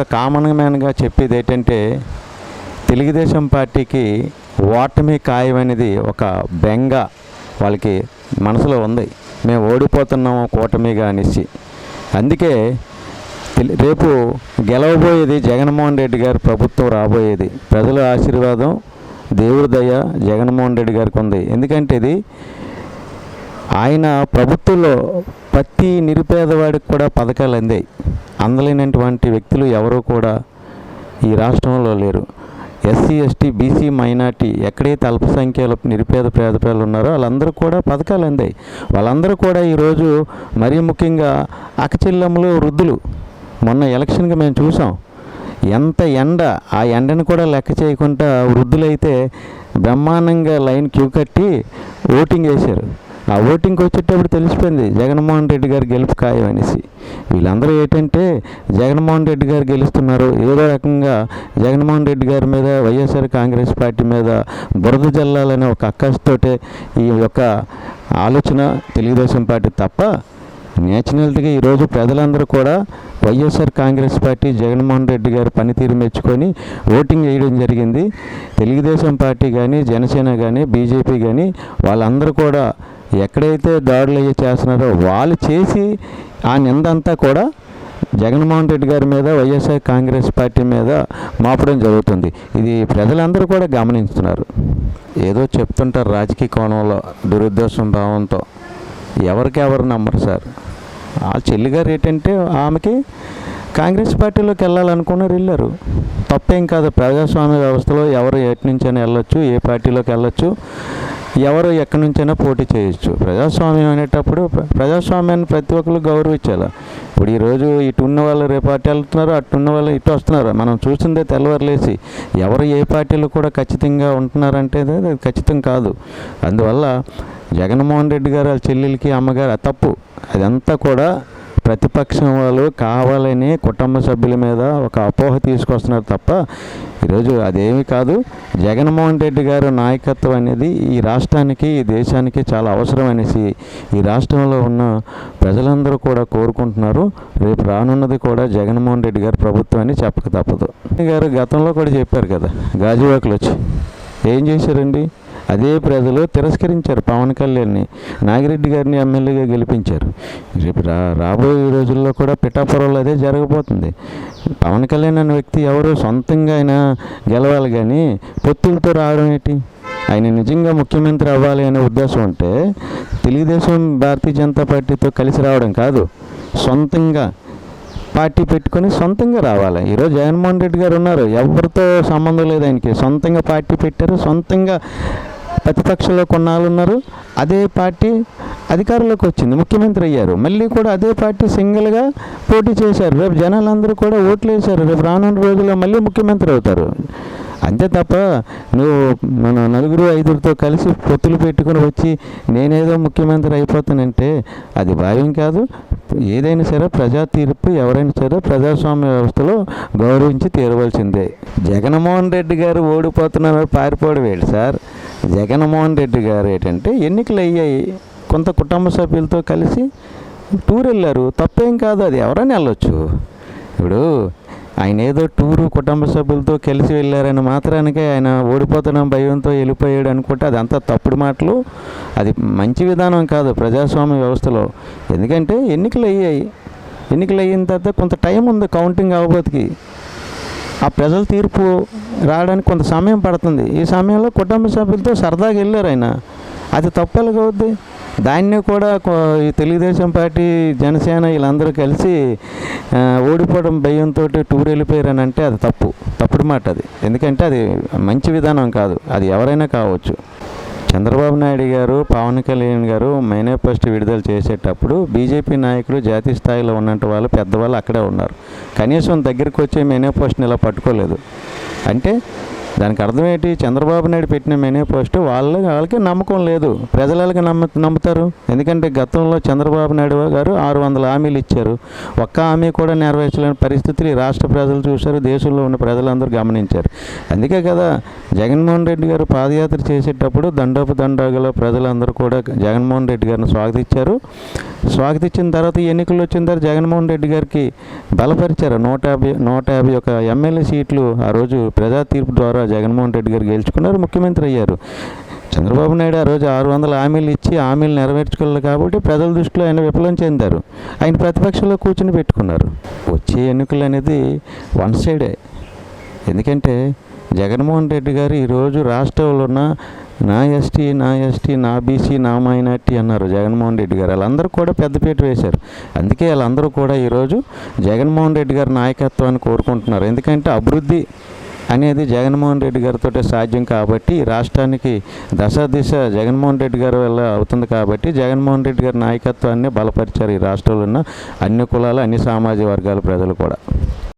Common మ్యాన్గా చెప్పేది ఏంటంటే తెలుగుదేశం పార్టీకి ఓటమి ఖాయమనేది ఒక బెంగ వాళ్ళకి మనసులో ఉంది. మేము ఓడిపోతున్నాము కూటమిగా అనేసి. అందుకే తెలి- రేపు గెలవబోయేది జగన్మోహన్ రెడ్డి గారి ప్రభుత్వం రాబోయేది. ప్రజల ఆశీర్వాదం దేవుడి దయ జగన్మోహన్ రెడ్డి గారికి ఉంది. ఎందుకంటే ఇది ఆయన ప్రభుత్వంలో ప్రతి నిరుపేదవాడికి కూడా పథకాలు అందాయి. అందలేనటువంటి వ్యక్తులు ఎవరూ కూడా ఈ రాష్ట్రంలో లేరు. ఎస్సీ ఎస్టీ బీసీ మైనార్టీ ఎక్కడైతే అల్పసంఖ్యలో నిరుపేద పేద పిల్లలు ఉన్నారో వాళ్ళందరూ కూడా పథకాలు అందాయి. వాళ్ళందరూ కూడా ఈరోజు మరీ ముఖ్యంగా అక్కచెల్లెమ్మలు వృద్ధులు మొన్న ఎలక్షన్కి మేము చూసాం. ఎంత ఎండ ఆ ఎండను కూడా లెక్క చేయకుండా వృద్ధులైతే బ్రహ్మాండంగా లైన్ క్యూ కట్టి ఓటింగ్ వేశారు. ఆ ఓటింగ్కి వచ్చేటప్పుడు తెలిసిపోయింది జగన్మోహన్ రెడ్డి గారు గెలుపు ఖాయం అనేసి. వీళ్ళందరూ ఏంటంటే జగన్మోహన్ రెడ్డి గారు గెలుస్తున్నారు ఏదో రకంగా జగన్మోహన్ రెడ్డి గారి మీద వైఎస్ఆర్ కాంగ్రెస్ పార్టీ మీద బురద జల్లాలనే ఒక అక్కస్తోటే ఈ యొక్క ఆలోచన తెలుగుదేశం పార్టీ తప్ప నేచురల్గా ఈరోజు ప్రజలందరూ కూడా YSR Congress party Jaganmohan Reddy గారి పనితీరు మెచ్చుకొని ఓటింగ్ వేయడం జరిగింది. తెలుగుదేశం పార్టీ కానీ జనసేన కానీ బీజేపీ కానీ వాళ్ళందరూ కూడా ఎక్కడైతే దాడులు అయ్యి చేస్తున్నారో వాళ్ళు చేసి ఆ నిందంతా కూడా జగన్మోహన్ రెడ్డి గారి మీద వైఎస్ఆర్ కాంగ్రెస్ పార్టీ మీద మాపడం జరుగుతుంది. ఇది ప్రజలందరూ కూడా గమనిస్తున్నారు. ఏదో చెప్తుంటారు రాజకీయ కోణంలో దురుద్దేశం భావంతో ఎవరికి ఎవరు నమ్మరు సార్. ఆ చెల్లిగారు ఏంటంటే ఆమెకి కాంగ్రెస్ పార్టీలోకి వెళ్ళాలనుకున్నారు వెళ్ళారు. తప్పేం కాదు ప్రజాస్వామ్య వ్యవస్థలో ఎవరు ఎటు నుంచైనా వెళ్ళొచ్చు ఏ పార్టీలోకి వెళ్ళొచ్చు. ఎవరు ఎక్కడి నుంచైనా పోటీ చేయొచ్చు. ప్రజాస్వామ్యం అనేటప్పుడు ప్ర- ప్రజాస్వామ్యాన్ని ప్రతి ఒక్కరు గౌరవించాలి. ఇప్పుడు ఈరోజు ఇటు ఉన్న వాళ్ళు రేపు పార్టీ వెళ్తున్నారు అటు ఉన్న వాళ్ళు ఇటు వస్తున్నారు. మనం చూసిందే తెల్లవారులేసి ఎవరు ఏ పార్టీలో కూడా ఖచ్చితంగా ఉంటున్నారంటే ఖచ్చితం కాదు. అందువల్ల జగన్మోహన్ రెడ్డి గారు వాళ్ళ చెల్లెలకి అమ్మగారు అది తప్పు. అదంతా కూడా ప్రతిపక్షం వాళ్ళు కావాలని కుటుంబ సభ్యుల మీద ఒక అపోహ తీసుకొస్తున్నారు తప్ప ఈరోజు అదేమి కాదు. జగన్మోహన్ రెడ్డి గారు నాయకత్వం అనేది ఈ రాష్ట్రానికి ఈ దేశానికి చాలా అవసరం అనేసి ఈ రాష్ట్రంలో ఉన్న ప్రజలందరూ కూడా కోరుకుంటున్నారు. రేపు రానున్నది కూడా జగన్మోహన్ రెడ్డి గారు ప్రభుత్వం అని చెప్పక తప్పదు. గారు గతంలో కూడా చెప్పారు కదా గాజువాకులు వచ్చి. ఏం చేశారండి? అదే ప్రజలు తిరస్కరించారు పవన్ కళ్యాణ్ని. నాగిరెడ్డి గారిని ఎమ్మెల్యేగా గెలిపించారు. రేపు రా రాబోయే రోజుల్లో కూడా పిఠాపురంలో అదే జరగబోతుంది. పవన్ కళ్యాణ్ అనే వ్యక్తి ఎవరు? సొంతంగా ఆయన గెలవాలి కానీ పొత్తులతో రావడం ఏంటి? ఆయన నిజంగా ముఖ్యమంత్రి అవ్వాలి అనే ఉద్దేశం ఉంటే తెలుగుదేశం భారతీయ జనతా పార్టీతో కలిసి రావడం కాదు. సొంతంగా పార్టీ పెట్టుకొని సొంతంగా రావాలి. ఈరోజు జగన్మోహన్ రెడ్డి గారు ఉన్నారు. ఎవరితో సంబంధం లేదు ఆయనకి. సొంతంగా పార్టీ పెట్టారు. సొంతంగా ప్రతిపక్షంలో కొన్నాళ్ళు ఉన్నారు. అదే పార్టీ అధికారంలోకి వచ్చింది. ముఖ్యమంత్రి అయ్యారు. మళ్ళీ కూడా అదే పార్టీ సింగిల్గా పోటీ చేశారు. రేపు జనాలందరూ కూడా ఓట్లు వేశారు. రేపు రానున్న రోజుల్లో మళ్ళీ ముఖ్యమంత్రి అవుతారు. అంతే తప్ప నువ్వు మన నలుగురు ఐదుగురితో కలిసి పొత్తులు పెట్టుకుని వచ్చి నేనేదో ముఖ్యమంత్రి అయిపోతానంటే అది భావ్యం కాదు. ఏదైనా సరే ప్రజా తీర్పు ఎవరైనా సరే ప్రజాస్వామ్య వ్యవస్థలో గౌరవించి తీరవలసిందే. జగన్మోహన్ రెడ్డి గారు ఓడిపోతున్నారు పారిపోవడం వేడు సార్? జగన్మోహన్ రెడ్డి గారు ఏంటంటే ఎన్నికలు అయ్యాయి. కొంత కుటుంబ సభ్యులతో కలిసి టూర్ వెళ్ళారు తప్పేం కాదు అది ఎవరైనా వెళ్ళొచ్చు. ఇప్పుడు ఆయన ఏదో టూరు కుటుంబ సభ్యులతో కలిసి వెళ్ళారని మాత్రానికే ఆయన ఓడిపోతున్న భయంతో వెళ్ళిపోయాడు అనుకుంటే అదంతా తప్పుడు మాటలు. అది మంచి విధానం కాదు ప్రజాస్వామ్య వ్యవస్థలో. ఎందుకంటే ఎన్నికలు అయ్యాయి. ఎన్నికలు అయిన తర్వాత కొంత టైం ఉంది కౌంటింగ్ అవ్వబోతుకి. ఆ ప్రజల తీర్పు రావడానికి కొంత సమయం పడుతుంది. ఈ సమయంలో కుటుంబ సభ్యులతో సరదాగా వెళ్ళారు ఆయన. అది తప్పలు అవుద్ది దాన్ని కూడా ఈ తెలుగుదేశం పార్టీ జనసేన వీళ్ళందరూ కలిసి ఓడిపోవడం భయంతో టూర్ వెళ్ళిపోయారని అంటే అది తప్పు. తప్పుడు మాట అది. ఎందుకంటే అది మంచి విధానం కాదు. అది ఎవరైనా కావచ్చు. చంద్రబాబు నాయుడు గారు పవన్ కళ్యాణ్ గారు మేనిఫెస్టో విడుదల చేసేటప్పుడు బీజేపీ నాయకులు జాతీయ స్థాయిలో ఉన్నట్టు వాళ్ళు పెద్దవాళ్ళు అక్కడే ఉన్నారు. కనీసం దగ్గరికి వచ్చే మేనిఫెస్టోని ఇలా పట్టుకోలేదు. అంటే దానికి అర్థం ఏంటి? చంద్రబాబు నాయుడు పెట్టిన మేనిఫెస్టో వాళ్ళ వాళ్ళకి నమ్మకం లేదు. ప్రజలు వాళ్ళకి నమ్మ నమ్ముతారు? ఎందుకంటే గతంలో చంద్రబాబు నాయుడు గారు ఆరు వందల హామీలు ఇచ్చారు. ఒక్క హామీ కూడా నెరవేర్చలేని పరిస్థితులు రాష్ట్ర ప్రజలు చూశారు. దేశంలో ఉన్న ప్రజలందరూ గమనించారు. అందుకే కదా జగన్మోహన్ రెడ్డి గారు పాదయాత్ర చేసేటప్పుడు దండోపు దండాగలో ప్రజలందరూ కూడా జగన్మోహన్ రెడ్డి గారిని స్వాగతించారు. స్వాగతించిన తర్వాత ఎన్నికలు వచ్చిన తర్వాత జగన్మోహన్ రెడ్డి గారికి బలపరిచారు. నూట యాభై నూట యాభై ఒక ఎమ్మెల్యే సీట్లు ఆ రోజు ప్రజా తీర్పు ద్వారా జగన్మోహన్ రెడ్డి గారు గెలుచుకున్నారు ముఖ్యమంత్రి అయ్యారు. చంద్రబాబు నాయుడు ఆ రోజు ఆరు వందల హామీలు ఇచ్చి హామీలు నెరవేర్చుకోలేదు కాబట్టి ప్రజల దృష్టిలో ఆయన విఫలం చెందారు. ఆయన ప్రతిపక్షంలో కూర్చుని పెట్టుకున్నారు. వచ్చే ఎన్నికలు అనేది వన్ సైడే. ఎందుకంటే జగన్మోహన్ రెడ్డి గారు ఈరోజు రాష్ట్రంలో ఉన్న నా ఎస్టీ నా ఎస్టీ నా బీసీ నా మైనార్టీ అన్నారు జగన్మోహన్ రెడ్డి గారు. వాళ్ళందరూ కూడా పెద్దపీట వేశారు. అందుకే వాళ్ళందరూ కూడా ఈరోజు జగన్మోహన్ రెడ్డి గారి నాయకత్వాన్ని కోరుకుంటున్నారు. ఎందుకంటే అభివృద్ధి అనేది జగన్మోహన్ రెడ్డి గారితో సాధ్యం కాబట్టి రాష్ట్రానికి దశ దిశ జగన్మోహన్ రెడ్డి గారి వల్ల అవుతుంది కాబట్టి జగన్మోహన్ రెడ్డి గారి నాయకత్వాన్ని బలపరిచారు ఈ రాష్ట్రంలో ఉన్న అన్ని కులాలు అన్ని సామాజిక వర్గాల ప్రజలు కూడా.